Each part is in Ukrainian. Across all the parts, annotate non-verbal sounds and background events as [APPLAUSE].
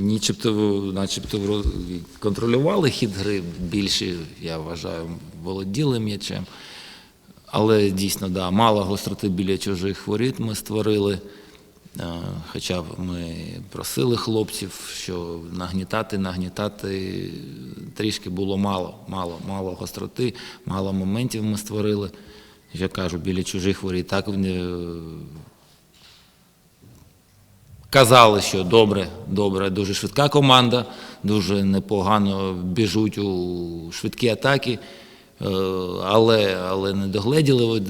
нічебто, начебто контролювали хід гри більше, я вважаю, володіли м'ячем. Але дійсно, да, мало гостроти біля чужих воріт ми створили. Е, Хоча ми просили хлопців, що нагнітати, нагнітати трішки було мало, мало, мало гостроти, мало моментів ми створили. Я кажу, біля чужих воріт так е, Казали, що добре, добре, дуже швидка команда, дуже непогано біжуть у швидкі атаки, е, але, але не догледіли.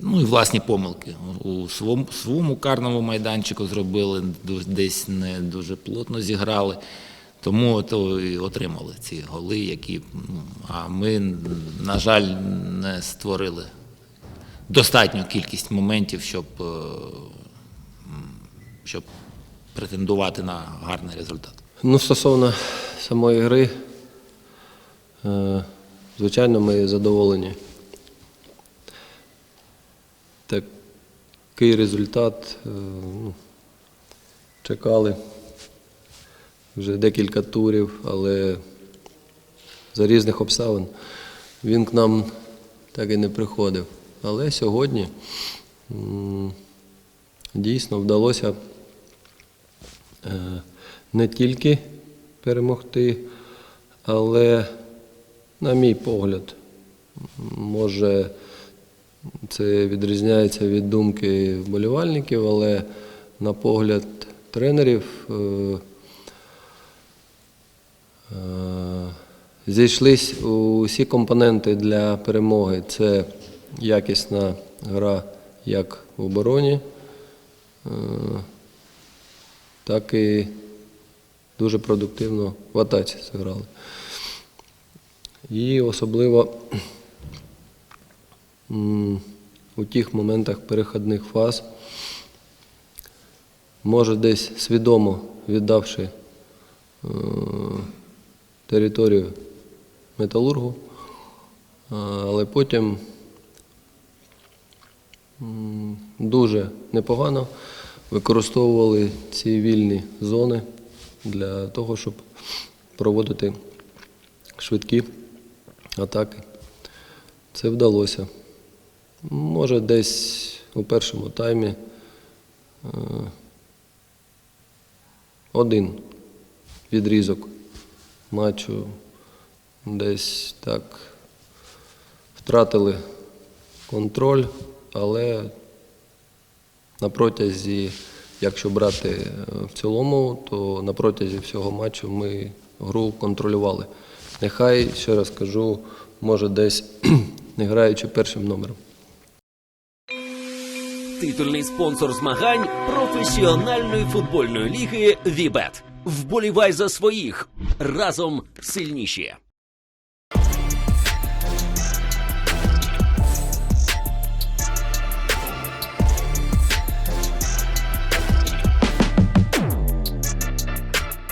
Ну і власні помилки. У своєму, своєму карному майданчику зробили, десь не дуже плотно зіграли. Тому то і отримали ці голи, які. ну, А ми, на жаль, не створили достатню кількість моментів, щоб е, щоб претендувати на гарний результат. Ну, стосовно самої гри, е, звичайно, ми задоволені. Такий результат е, ну, чекали вже декілька турів, але за різних обставин він к нам так і не приходив. Але сьогодні дійсно вдалося не тільки перемогти, але, на мій погляд, може це відрізняється від думки вболівальників, але на погляд тренерів е, е, зійшлись усі компоненти для перемоги. Це якісна гра як в обороні, е, так і дуже продуктивно в атаці зіграли. І особливо у тих моментах перехідних фаз, може десь свідомо віддавши е, територію металургу, але потім дуже непогано використовували ці вільні зони для того, щоб проводити швидкі атаки. Це вдалося. Може, десь у першому таймі е, один відрізок матчу десь так втратили контроль, але на протязі, якщо брати е, в цілому, то на протязі всього матчу ми гру контролювали. Нехай, ще раз кажу, може десь [CLEARS THROAT] не граючи першим номером. Титульний спонсор змагань професіональної футбольної ліги Вібет. Вболівай за своїх разом сильніші.